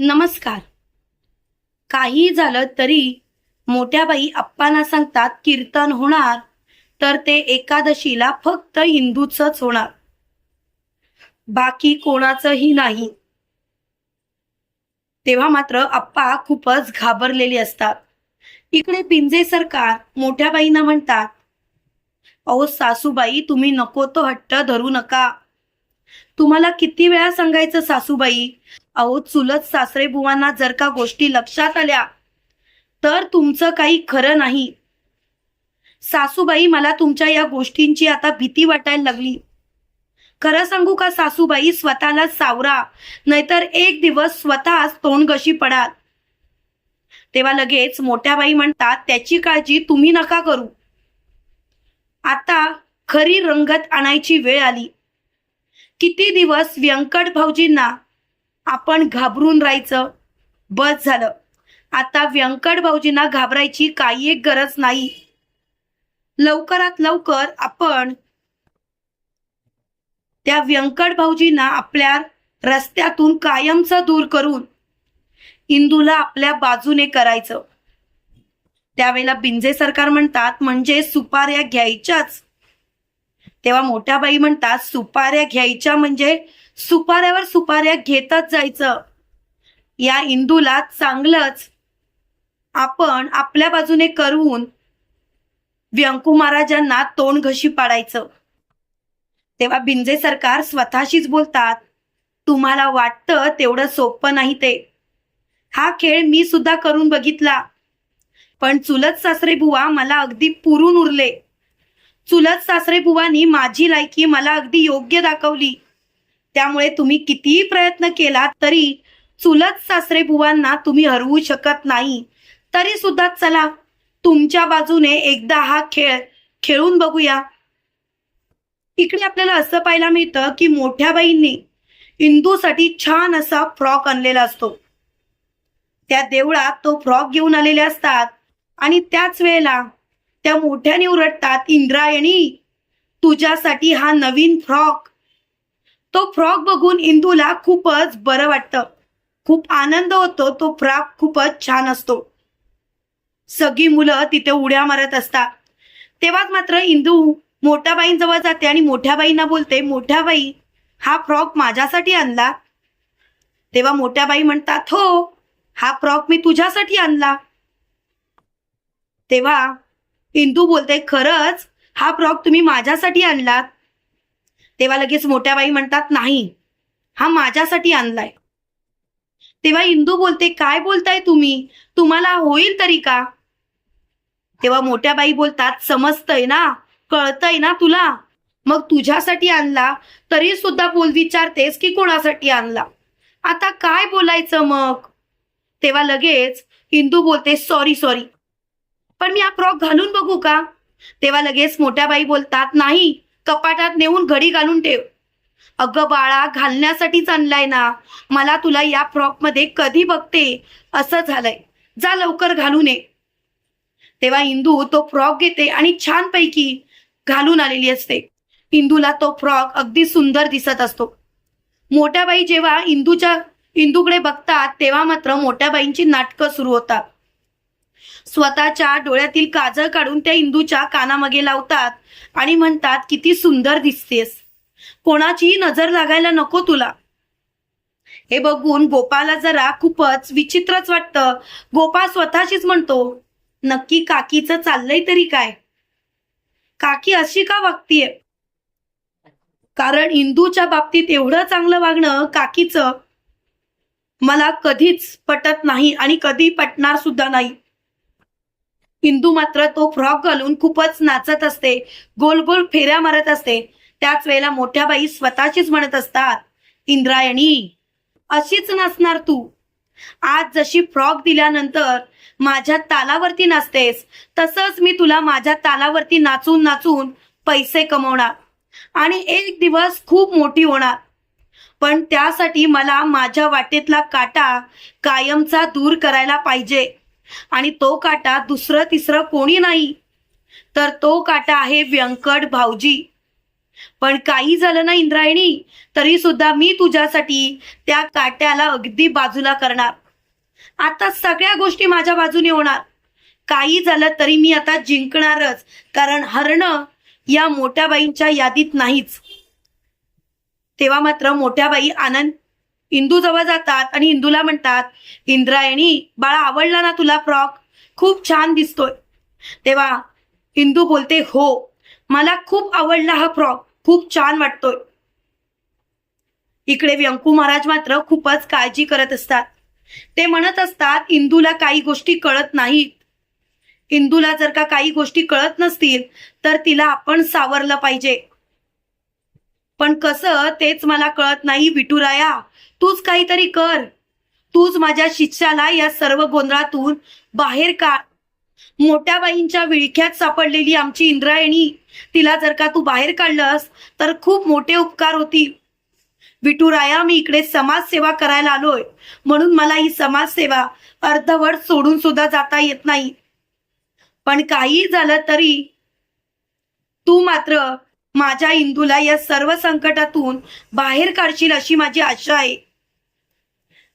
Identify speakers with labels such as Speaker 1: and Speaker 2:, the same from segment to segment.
Speaker 1: नमस्कार. काही झालं तरी मोठ्याबाई अप्पांना सांगतात कीर्तन होणार तर ते एकादशीला फक्त हिंदूचंच होणार. बाकी कोणाचंही नाही. तेव्हा मात्र अप्पा खूपच घाबरलेली असतात. इकडे पिंजे सरकार मोठ्याबाईंना म्हणतात अहो सासूबाई तुम्ही नको तो हट्ट धरू नका. तुम्हाला किती वेळा सांगायचं सासूबाई? अहो चुलत सासरे बुवांना जर का गोष्टी लक्षात आल्या तर तुमचं काही खरं नाही. सासूबाई मला तुमच्या या गोष्टींची आता भीती वाटायला लागली. खरं सांगू का सासूबाई स्वतःला सावरा नाहीतर एक दिवस स्वतःच तोंडगशी पडाल. तेव्हा लगेच मोठ्या बाई म्हणतात त्याची काळजी तुम्ही नका करू. आता खरी रंगत आणायची वेळ आली. किती दिवस व्यंकट भाऊजींना आपण घाबरून राहायचं? बस झालं. आता व्यंकट भाऊजींना घाबरायची काही एक गरज नाही. लवकरात लवकर आपण त्या व्यंकट भाऊजींना आपल्या रस्त्यातून कायमचं दूर करून इंदूला आपल्या बाजूने करायचं. त्यावेळेला बिंजे सरकार म्हणतात म्हणजे सुपाऱ्या घ्यायच्याच. तेव्हा मोठ्या बाई म्हणतात सुपाऱ्या घ्यायच्या म्हणजे सुपाऱ्यावर सुपाऱ्या घेतच जायचं. या इंदूला चांगलंच आपण आपल्या बाजूने करून व्यंकू महाराजांना तोंड घशी पाडायचं. तेव्हा बिंजे सरकार स्वतःशीच बोलतात तुम्हाला वाटतं तेवढं सोपं नाही ते. हा खेळ मी सुद्धा करून बघितला. पण चुलत सासरे बुवा मला अगदी पुरून उरले. चुलत सासरे बुवानी माझी लायकी मला अगदी योग्य दाखवली. त्यामुळे तुम्ही कितीही प्रयत्न केला तरी चुलत सासरे बुवांना तुम्ही हरवू शकत नाही. तरी सुद्धा चला तुमच्या बाजूने एकदा हा खेळ खेळून बघूया. इकडे आपल्याला असं पाहायला मिळतं की मोठ्या बाईंनी इंदूसाठी छान असा फ्रॉक आणलेला असतो. त्या देवळात तो फ्रॉक घेऊन आलेले असतात आणि त्याच वेळेला त्या मोठ्याने उरडतात इंद्रायणी तुझ्यासाठी हा नवीन फ्रॉक. तो फ्रॉक बघून इंदूला खूपच बरं वाटतं. खूप आनंद होतो. तो फ्रॉक खूपच छान असतो. सगळी मुलं तिथे उड्या मारत असतात. तेव्हाच मात्र इंदू मोठ्या बाईंजवळ जाते आणि मोठ्या बाईंना बोलते मोठ्या बाई हा फ्रॉक माझ्यासाठी आणला. तेव्हा मोठ्या बाई म्हणतात हो हा फ्रॉक मी तुझ्यासाठी आणला. तेव्हा इंदू बोलते खरंच हा फ्रॉक तुम्ही माझ्यासाठी आणलात? तेव्हा लगेच मोठ्या बाई म्हणतात नाही हा माझ्यासाठी आणलाय. तेव्हा इंदू बोलते काय बोलताय तुम्ही? तुम्हाला होईल तरी का? तेव्हा मोठ्या बाई बोलतात समजतंय ना कळतंय ना तुला? मग तुझ्यासाठी आणला तरी सुद्धा बोल विचारतेस की कोणासाठी आणला? आता काय बोलायचं मग? तेव्हा लगेच इंदू बोलते सॉरी सॉरी पण मी हा फ्रॉक घालून बघू का? तेव्हा लगेच मोठ्या बाई बोलतात नाही कपाटात नेऊन घडी घालून ठेव. अगं बाळा घालण्यासाठीच आणलाय ना. मला तुला या फ्रॉकमध्ये कधी बघते? असं झालंय. जा लवकर घालून ये. तेव्हा इंदू तो फ्रॉक घेते आणि छानपैकी घालून आलेली असते. इंदूला तो फ्रॉक अगदी सुंदर दिसत असतो. मोठ्या बाई जेव्हा इंदूच्या इंदूकडे बघतात तेव्हा मात्र मोठ्या बाईंची नाटकं सुरू होतात. स्वतःच्या डोळ्यातील काजळ काढून त्या इंदूच्या कानामागे लावतात आणि म्हणतात किती सुंदर दिसतेस. कोणाचीही नजर लागायला नको तुला. हे बघून गोपाला जरा खूपच विचित्रच वाटतं. गोपाळ स्वतःशीच म्हणतो नक्की काकीचं चाललंय तरी काय? काकी अशी का वागतीये? कारण इंदूच्या बाबतीत एवढं चांगलं वागणं काकीचं मला कधीच पटत नाही आणि कधी पटणार सुद्धा नाही. इंदू मात्र तो फ्रॉक घालून खूपच नाचत असते. गोल गोल फेऱ्या मारत असते. त्याच वेळेला मोठ्या बाई स्वतःचीच म्हणत असतात इंद्रायणी अशीच नाचणार तू. आज जशी फ्रॉक दिल्यानंतर माझ्या तालावरती नाचतेस तसंच मी तुला माझ्या तालावरती नाचून नाचून पैसे कमवणार आणि एक दिवस खूप मोठी होणार. पण त्यासाठी मला माझ्या वाटेतला काटा कायमचा दूर करायला पाहिजे. आणि तो काटा दुसरं तिसरं कोणी नाही. तर तो काटा आहे व्यंकट भाऊजी. पण काही झालं ना इंद्रायणी तरी सुद्धा मी तुझ्यासाठी त्या काट्याला अगदी बाजूला करणार. आता सगळ्या गोष्टी माझ्या बाजूने होणार. काही झालं तरी मी आता जिंकणारच कारण हरण या मोठ्या बाईंच्या यादीत नाहीच. तेव्हा मात्र मोठ्या बाई आनंद इंदू जवळ जातात आणि इंदूला म्हणतात इंद्रायणी बाळा आवडला ना तुला फ्रॉक? खूप छान दिसतोय. तेव्हा इंदू बोलते हो मला खूप आवडला हा फ्रॉक खूप छान वाटतोय. इकडे व्यंकू महाराज मात्र खूपच काळजी करत असतात. ते म्हणत असतात इंदूला काही गोष्टी कळत नाहीत. इंदूला जर का काही गोष्टी कळत नसतील तर तिला आपण सावरलं पाहिजे. पण कसं तेच मला कळत नाही विटुराया तूच काहीतरी कर. तूच माझ्या शिष्याला या सर्व गोंधळातून बाहेर काढ. मोठ्या बाईंच्या विळख्यात सापडलेली आमची इंद्रायणी तिला जर का तू बाहेर काढलंस तर खूप मोठे उपकार होतील. विठुराया मी इकडे समाजसेवा करायला आलोय. म्हणून मला ही समाजसेवा अर्धवट सोडून सुद्धा जाता येत नाही. पण काही झालं तरी तू मात्र माझ्या इंदूला या सर्व संकटातून बाहेर काढशील अशी माझी आशा आहे.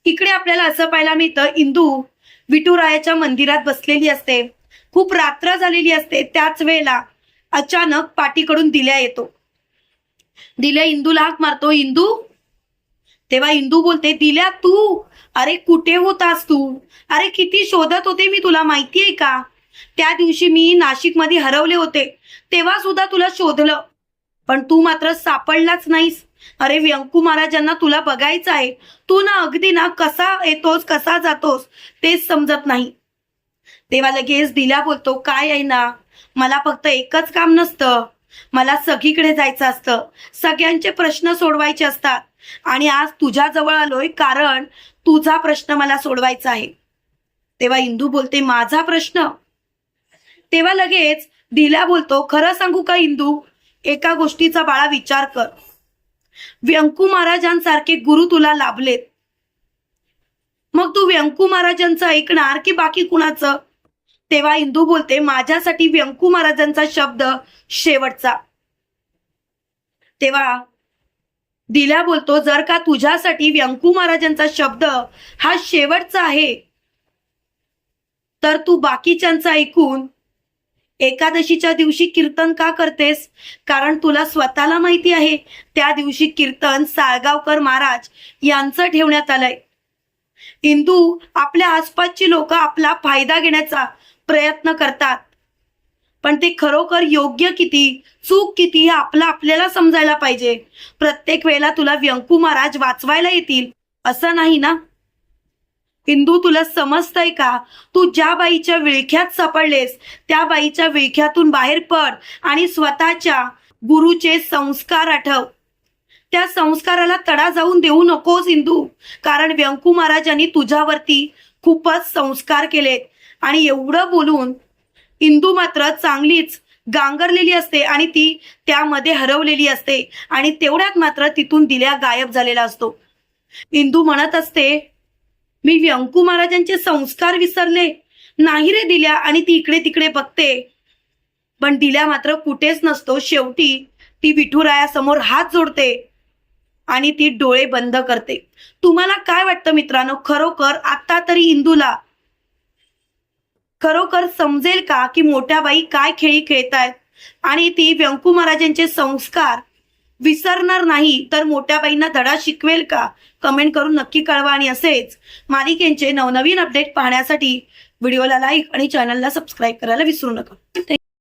Speaker 1: इकडे आपल्याला असं पाहायला मिळतं इंदू विठुरायाच्या मंदिरात बसलेली असते. खूप रात्र झालेली असते. त्याच वेळेला अचानक पाठीकडून दिल्या येतो. दिल्या इंदूला हाक मारतो. इंदू तेव्हा इंदू बोलते दिल्या तू? अरे कुठे होतास तू? अरे किती शोधत होते मी तुला माहिती आहे का? त्या दिवशी मी नाशिकमध्ये हरवले होते. तेव्हा सुद्धा तुला शोधलं. पण तू मात्र सापडलाच नाहीस. अरे व्यंकू महाराजांना तुला बघायचं आहे. तू ना अगदी ना कसा येतोस कसा जातोस तेच समजत नाही. तेव्हा लगेच दिल्या बोलतो काय आहे ना? मला फक्त एकच काम नसतं. मला सगळीकडे जायचं असतं. सगळ्यांचे प्रश्न सोडवायचे असतात. आणि आज तुझ्या जवळ आलोय कारण तुझा प्रश्न मला सोडवायचा आहे. तेव्हा इंदू बोलते माझा प्रश्न? तेव्हा लगेच दिल्या बोलतो खरं सांगू का इंदू? एका गोष्टीचा बाळा विचार कर. व्यंकू महाराजांसारखे गुरु तुला लाभलेत. मग तू व्यंकू महाराजांचं ऐकणार की बाकी कुणाचं? तेव्हा इंदू बोलते माझ्यासाठी व्यंकू महाराजांचा शब्द शेवटचा. तेव्हा दिल्या बोलतो जर का तुझ्यासाठी व्यंकू महाराजांचा शब्द हा शेवटचा आहे तर तू बाकीच्यांचं ऐकून एकादशीच्या दिवशी कीर्तन का करतेस? कारण तुला स्वतःला माहिती आहे त्या दिवशी कीर्तन साळगावकर महाराज यांचं ठेवण्यात आलंय. हिंदू आपल्या आसपासची लोक आपला फायदा घेण्याचा प्रयत्न करतात. पण ते खरोखर योग्य किती चूक किती हे आपलं आपल्याला समजायला पाहिजे. प्रत्येक वेळेला तुला व्यंकू महाराज वाचवायला येतील असं नाही ना? इंदू तुला समजतंय का? तू ज्या बाईच्या विळख्यात सापडलेस त्या बाईच्या विळख्यातून बाहेर पड आणि स्वतःच्या गुरुचे संस्कार आठव. त्या संस्काराला तडा जाऊन देऊ नकोस इंदू. कारण व्यंकू महाराजांनी तुझ्यावरती खूपच संस्कार केलेत. आणि एवढं बोलून इंदू मात्र चांगलीच गांगरलेली असते आणि ती त्यामध्ये हरवलेली असते आणि तेवढ्यात मात्र तिथून दिल्या गायब झालेला असतो. इंदू म्हणत असते मी व्यंकू महाराजांचे संस्कार विसरले. नाही रे दिल्या आणि ती इकडे तिकडे बघते. पण दिल्या मात्र कुठेच नसतो. शेवटी ती विठुरायासमोर हात जोडते आणि ती डोळे बंद करते. तुम्हाला काय वाटतं मित्रांनो? खरोखर आता तरी इंदूला खरोखर समजेल का की मोठ्या बाई काय खेळी खेळतायत? आणि ती व्यंकू महाराजांचे संस्कार विसरणार नाही तर मोठ्याबाईंना धडा शिकवेल का? कमेंट करून नक्की कळवा आणि असेच मालिकेंचे नवनवीन अपडेट पाहण्यासाठी व्हिडिओला लाईक आणि चॅनलला सबस्क्राईब करायला विसरू नका.